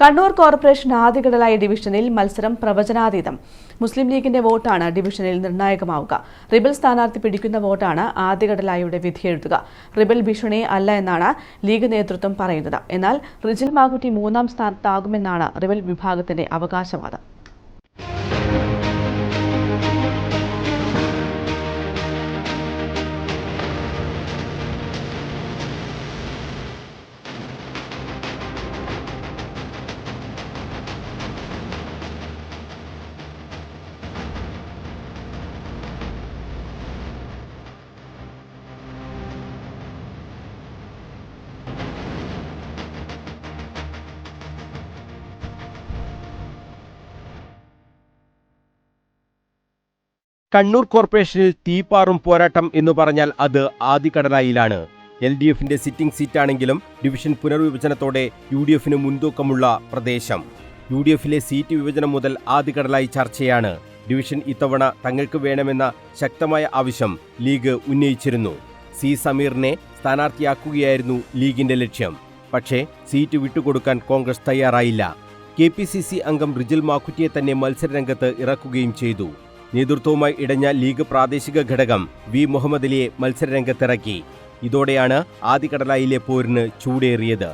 Kannur corporation ആദ്യഘടലായ ഡിവിഷനിൽ മത്സരം പ്രവചനാതീതം. മുസ്ലിം ലീഗിന്റെ വോട്ടാണ് ഡിവിഷനിൽ നിർണായകമാവുക. റിബൽ സ്ഥാനാർത്ഥി പിടിക്കുന്ന വോട്ടാണ് ആദ്യഘടലായുടെ വിധിയെഴുതുക റിബൽ ഭീഷണി അല്ല എന്നാണ് ലീഗ് നേതൃത്വം പറയുന്നത്. എന്നാൽ റിജിൽ മാകുട്ടി മൂന്നാം സ്ഥാനത്താകുമെന്നാണ് റിബൽ വിഭാഗത്തിന്റെ അവകാശവാദം. കണ്ണൂർ കോർപ്പറേഷനിൽ തീപ്പാറും പോരാട്ടം എന്ന് പറഞ്ഞാൽ അത് ആദികടലായിലാണ്. എൽ ഡി എഫിന്റെ സിറ്റിംഗ് സീറ്റാണെങ്കിലും ഡിവിഷൻ പുനർവിഭജനത്തോടെ യു ഡി എഫിന് മുൻതൂക്കമുള്ള പ്രദേശം. യു ഡി എഫിലെ സീറ്റ് വിഭജനം മുതൽ ആദികടലായി ചർച്ചയാണ്. ഡിവിഷൻ ഇത്തവണ തങ്ങൾക്ക് വേണമെന്ന ശക്തമായ ആവശ്യം ലീഗ് ഉന്നയിച്ചിരുന്നു. സി സമീറിനെ സ്ഥാനാർത്ഥിയാക്കുകയായിരുന്നു ലീഗിന്റെ ലക്ഷ്യം. പക്ഷേ സീറ്റ് വിട്ടുകൊടുക്കാൻ കോൺഗ്രസ് തയ്യാറായില്ല. കെ പി സി സി അംഗം റിജിൽ മാക്കുറ്റിയെ തന്നെ മത്സരരംഗത്ത് ഇറക്കുകയും ചെയ്തു. നേതൃത്വവുമായി ഇടഞ്ഞ ലീഗ് പ്രാദേശിക ഘടകം വി മുഹമ്മദ് അലിയെ മത്സരരംഗത്തിറക്കി. ഇതോടെയാണ് ആദികടലായിലെ പോരിന് ചൂടേറിയത്.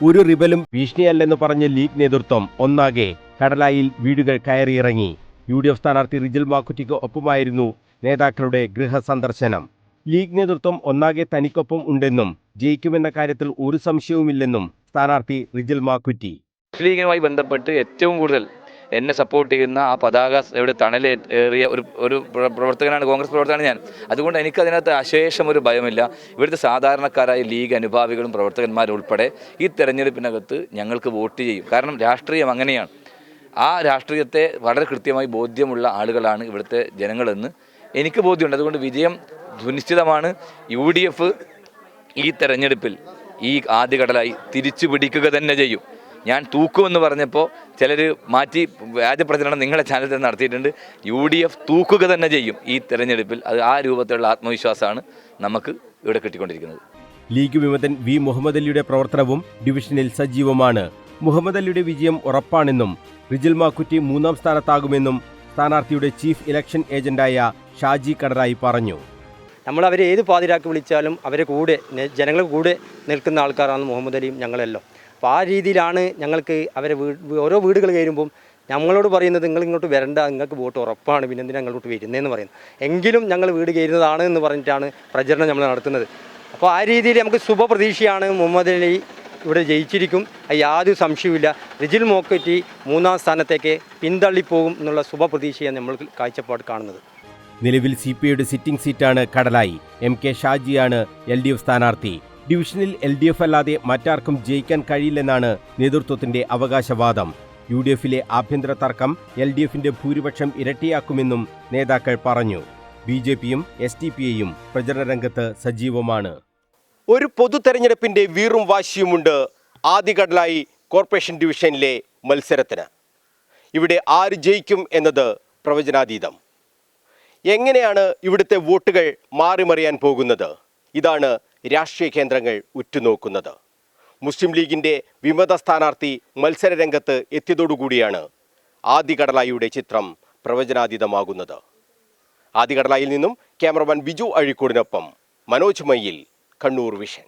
ഒരു റിബലും ഭീഷണിയല്ലെന്ന് പറഞ്ഞ ലീഗ് നേതൃത്വം ഒന്നാകെ കടലായിൽ വീടുകൾ കയറിയിറങ്ങി. യു ഡി എഫ് സ്ഥാനാർത്ഥി റിജിൽ മാക്കുറ്റിക്ക് ഒപ്പമായിരുന്നു നേതാക്കളുടെ ഗൃഹസന്ദർശനം. ലീഗ് നേതൃത്വം ഒന്നാകെ തനിക്കൊപ്പം ഉണ്ടെന്നും ജയിക്കുമെന്ന കാര്യത്തിൽ ഒരു സംശയവുമില്ലെന്നും സ്ഥാനാർത്ഥി റിജിൽ മാക്കുറ്റി. ലീഗുമായി ബന്ധപ്പെട്ട് ഏറ്റവും കൂടുതൽ എന്നെ സപ്പോർട്ട് ചെയ്യുന്ന ആ പതാക ഇവിടെ തണലേറിയ ഒരു ഒരു പ്രവർത്തകനാണ് കോൺഗ്രസ് പ്രവർത്തകനാണ് ഞാൻ. അതുകൊണ്ട് എനിക്ക് അതിനകത്ത് അശേഷം ഒരു ഭയമില്ല. ഇവിടുത്തെ സാധാരണക്കാരായ ലീഗ് അനുഭാവികളും പ്രവർത്തകന്മാരും ഉൾപ്പെടെ ഈ തെരഞ്ഞെടുപ്പിനകത്ത് ഞങ്ങൾക്ക് വോട്ട് ചെയ്യും. കാരണം രാഷ്ട്രീയം അങ്ങനെയാണ്. ആ രാഷ്ട്രീയത്തെ വളരെ കൃത്യമായി ബോധ്യമുള്ള ആളുകളാണ് ഇവിടുത്തെ ജനങ്ങളെന്ന് എനിക്ക് ബോധ്യമുണ്ട്. അതുകൊണ്ട് വിജയം സുനിശ്ചിതമാണ്. യു ഡി എഫ് ഈ തെരഞ്ഞെടുപ്പിൽ ഈ ആദ്യഘടലായി തിരിച്ചു പിടിക്കുക തന്നെ ചെയ്യും. ഞാൻ തൂക്കുമെന്ന് പറഞ്ഞപ്പോൾ ചിലർ മാറ്റി വ്യാജ പ്രചരണം നിങ്ങളുടെ ചാനലിൽ തന്നെ നടത്തിയിട്ടുണ്ട്. യു ഡി എഫ് തൂക്കുക തന്നെ ചെയ്യും ഈ തെരഞ്ഞെടുപ്പിൽ. അത് ആ രൂപത്തിലുള്ള ആത്മവിശ്വാസമാണ് നമുക്ക് ഇവിടെ കിട്ടിക്കൊണ്ടിരിക്കുന്നത്. ലീഗ് വിമതൻ വി മുഹമ്മദ് അലിയുടെ പ്രവർത്തനവും ഡിവിഷനിൽ സജീവമാണ്. മുഹമ്മദ് അലിയുടെ വിജയം ഉറപ്പാണെന്നും റിജിൽ മാക്കുറ്റി മൂന്നാം സ്ഥാനത്താകുമെന്നും സ്ഥാനാർത്ഥിയുടെ ചീഫ് ഇലക്ഷൻ ഏജന്റായ ഷാജി കടറായി പറഞ്ഞു. നമ്മൾ അവരെ ഏത് പാതിരാക്കി വിളിച്ചാലും അവരെ കൂടെ ജനങ്ങളുടെ കൂടെ നിൽക്കുന്ന ആൾക്കാരാണ് മുഹമ്മദ് അലിയും ഞങ്ങളെല്ലാം. അപ്പോൾ ആ രീതിയിലാണ് ഞങ്ങൾക്ക് അവരെ വീട് ഓരോ വീടുകൾ കയറുമ്പം ഞങ്ങളോട് പറയുന്നത് നിങ്ങൾ ഇങ്ങോട്ട് വരണ്ട നിങ്ങൾക്ക് വോട്ട് ഉറപ്പാണ് പിന്നെ എന്തിനാ അങ്ങോട്ട് വരുന്നതെന്ന് പറയുന്നത്. എങ്കിലും ഞങ്ങൾ വീട് കയറുന്നതാണ് എന്ന് പറഞ്ഞിട്ടാണ് പ്രചരണം നമ്മൾ നടത്തുന്നത്. അപ്പോൾ ആ രീതിയിൽ നമുക്ക് ശുഭപ്രതീക്ഷയാണ് മുഹമ്മദ് അലി ഇവിടെ ജയിച്ചിരിക്കും. യാതൊരു സംശയവുമില്ല. റിജിൽ മോക്കറ്റി മൂന്നാം സ്ഥാനത്തേക്ക് പിന്തള്ളിപ്പോകും എന്നുള്ള ശുഭപ്രതീക്ഷയാണ് നമ്മൾ കാഴ്ചപ്പാട് കാണുന്നത്. നിലവിൽ സി പി ഐയുടെ സിറ്റിംഗ് സീറ്റാണ് കടലായി. എം കെ ഷാജിയാണ് എൽ ഡി എഫ് സ്ഥാനാർത്ഥി. ഡിവിഷനിൽ എൽ ഡി എഫ് അല്ലാതെ മറ്റാർക്കും ജയിക്കാൻ കഴിയില്ലെന്നാണ് നേതൃത്വത്തിന്റെ അവകാശവാദം. യു ഡി എഫിലെ ആഭ്യന്തര തർക്കം എൽ ഡി എഫിന്റെ ഭൂരിപക്ഷം ഇരട്ടിയാക്കുമെന്നും നേതാക്കൾ പറഞ്ഞു. ബി ജെ പിയും എസ് ടി പി ഐയും പ്രചരണരംഗത്ത് സജീവമാണ്. ഒരു പൊതു തെരഞ്ഞെടുപ്പിന്റെ വീറും വാശിയുമുണ്ട് ആദ്യഘടലായി കോർപ്പറേഷൻ ഡിവിഷനിലെ മത്സരത്തിന്. ഇവിടെ ആര് ജയിക്കും എന്നത് പ്രവചനാതീതം. എങ്ങനെയാണ് ഇവിടുത്തെ വോട്ടുകൾ മാറിമറിയാൻ പോകുന്നത്? ഇതാണ് രാഷ്ട്രീയ കേന്ദ്രങ്ങൾ ഉറ്റുനോക്കുന്നത്. മുസ്ലിം ലീഗിന്റെ വിമത സ്ഥാനാർത്ഥി മത്സരരംഗത്ത് എത്തിയതോടുകൂടിയാണ് ആദികടലായിയുടെ ചിത്രം പ്രവചനാതീതമാകുന്നത്. ആദികടലായിൽ നിന്നും ക്യാമറമാൻ ബിജു അഴിക്കോടിനൊപ്പം മനോജ് മയ്യിൽ കണ്ണൂർ വിഷൻ.